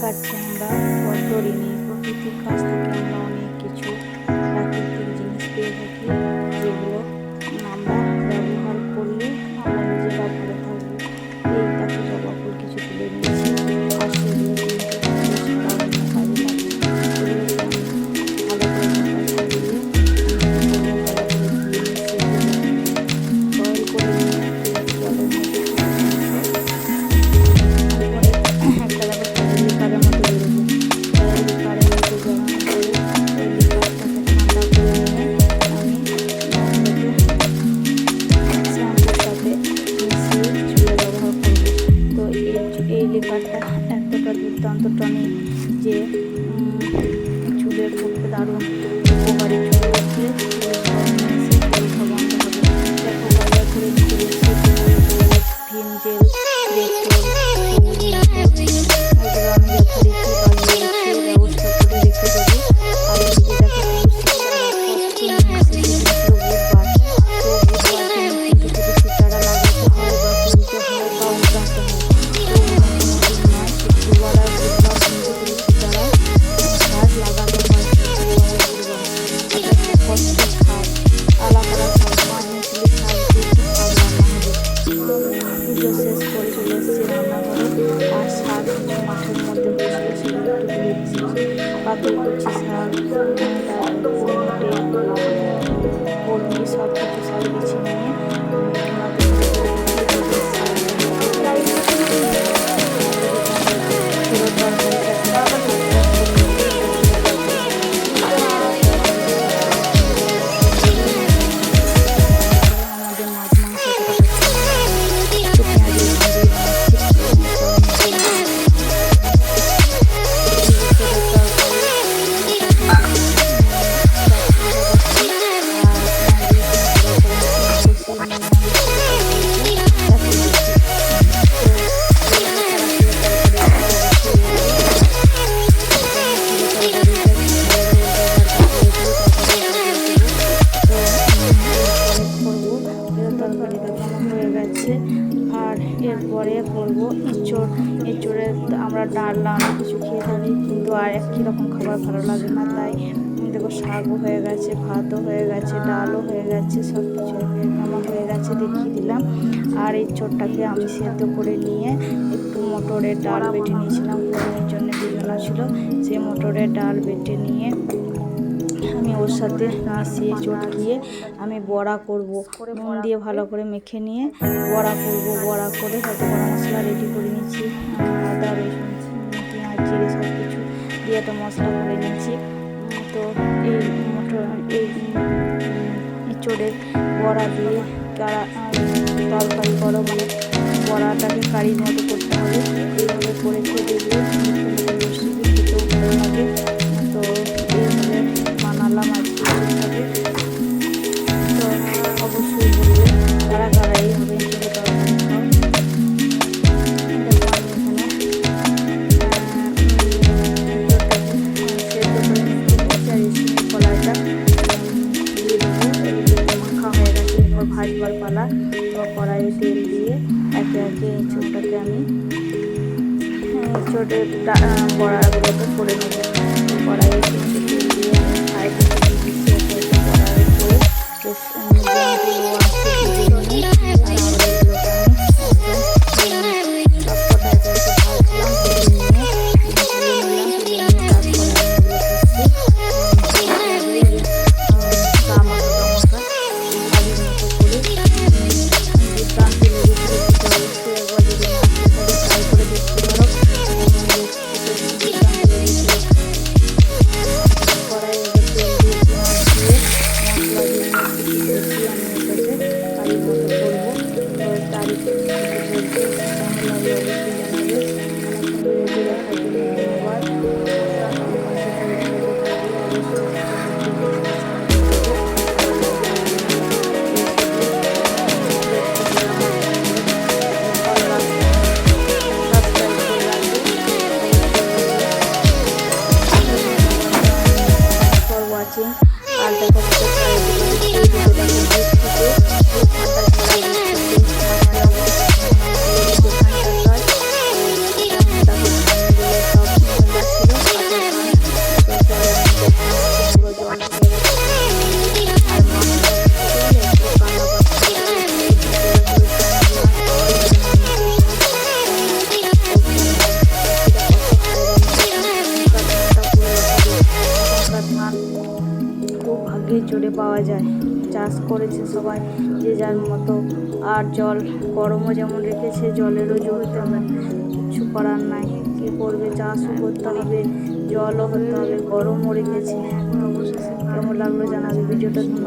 কাটছি আমরা কত ঋণী প্রকৃতির কাছ থেকে আমরা অনেক কিছু প্রাকৃতিক জিনিস পেয়ে থাকি ব্যাপারটা এতটা দুর্দান্ত টনি যে পরে করব এঁচড় এঁচড়ে আমরা ডাল অনেক কিছু খেয়ে থাকি, কিন্তু আর একই রকম খাবার ভালো লাগে না। তাই দেখো শাকও হয়ে গেছে, ভাতও হয়ে গেছে, ডালও হয়ে গেছে সব কিছু আমার হয়ে গেছে দেখিয়ে দিলাম। আর এই চোরটাকে আমি সেদ্ধ করে নিয়ে একটু মটরের ডাল বেটে নিয়েছিলাম। গরমের জন্য দুজনা ছিল, সেই মটরের ডাল বেটে নিয়ে আমি ওর সাথে নাচিয়ে চোট দিয়ে আমি বড়া করব। মন দিয়ে ভালো করে মেখে নিয়ে বড়া করব, বড়া করে হয়তো বড়া মশলা রেডি করে নিচ্ছি। আদা, রসুন, পেঁয়াজ, জিরে সব কিছু দিয়ে একটা মশলা করে নিচ্ছি। তো এই মোটর, এই চোটের বড়া দিয়ে তারা, তরকারি গরম দিয়ে বড়াটাকে কারির মতো করতে হবে। এইভাবে করে করে দিয়ে খেতেও ভালো লাগে একে একে এঁচুরটাকে আমি হ্যাঁ, এঁচুরের বড়াগুলোকে করে নেব। কড়াইয়ে Thank you. পাওয়া যায়। চাষ করেছে সবাই যে যার মতো। আর জল গরমও যেমন রেখেছে, জলেরও জোর তেমন কিছু করার নাই। কী করবে? চাষও করতে হবে, জলও করতে হবে, গরমও রেখেছে। কেমন লাগল জানাবে ভিডিওটা? ধন্যবাদ।